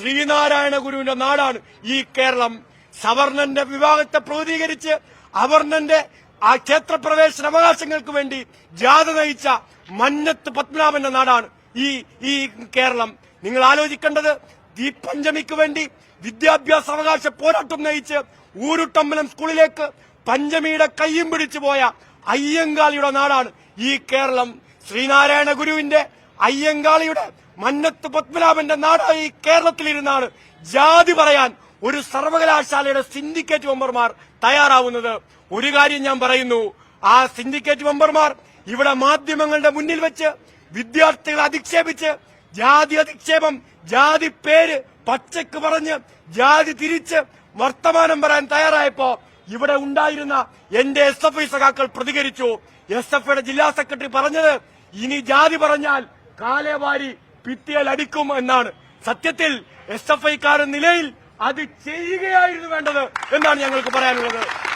ശ്രീനാരായണ ഗുരുവിന്റെ നാടാണ് ഈ കേരളം. സവർണന്റെ വിവാഹത്തെ പ്രതികരിച്ച് അവർണന്റെ ആ ക്ഷേത്രപ്രവേശന അവകാശങ്ങൾക്ക് വേണ്ടി ജാഥ നയിച്ച മന്നത്ത് പത്മനാഭന്റെ നാടാണ് ഈ ഈ കേരളം. നിങ്ങൾ ആലോചിക്കേണ്ടത് ദീപഞ്ചമിക്ക് വേണ്ടി വിദ്യാഭ്യാസ അവകാശ പോരാട്ടം നയിച്ച് ഊരുട്ടമ്പലം സ്കൂളിലേക്ക് പഞ്ചമിയുടെ കയ്യും പിടിച്ചു പോയ അയ്യങ്കാളിയുടെ നാടാണ് ഈ കേരളം. ശ്രീനാരായണ ഗുരുവിന്റെ അയ്യങ്കാളിയുടെ മന്നത്ത് പത്മനാഭന്റെ നാടായി കേരളത്തിലിരുന്നാണ് ജാതി പറയാൻ ഒരു സർവകലാശാലയുടെ സിൻഡിക്കേറ്റ് മെമ്പർമാർ തയ്യാറാവുന്നത്. ഒരു കാര്യം ഞാൻ പറയുന്നു. ആ സിൻഡിക്കേറ്റ് മെമ്പർമാർ ഇവിടെ മാധ്യമങ്ങളുടെ മുന്നിൽ വെച്ച് വിദ്യാർത്ഥികളെ അധിക്ഷേപിച്ച് ജാതി അധിക്ഷേപം ജാതി പേര് പച്ചക്ക് പറഞ്ഞ് ജാതി തിരിച്ച് വർത്തമാനം പറയാൻ തയ്യാറായപ്പോ ഇവിടെ ഉണ്ടായിരുന്ന എന്റെ എസ് എഫ് ഐ സഖാക്കൾ പ്രതികരിച്ചു. എസ് എഫ് ഐയുടെ ജില്ലാ സെക്രട്ടറി പറഞ്ഞത് ഇനി ജാതി പറഞ്ഞാൽ കാലേവാരി ഭിത്തിയാൽ അടിക്കും എന്നാണ്. സത്യത്തിൽ എസ് എഫ് ഐക്കാരൻ നിലയിൽ അത് ചെയ്യുകയായിരുന്നു വേണ്ടത് എന്നാണ് ഞങ്ങൾക്ക് പറയാനുള്ളത്.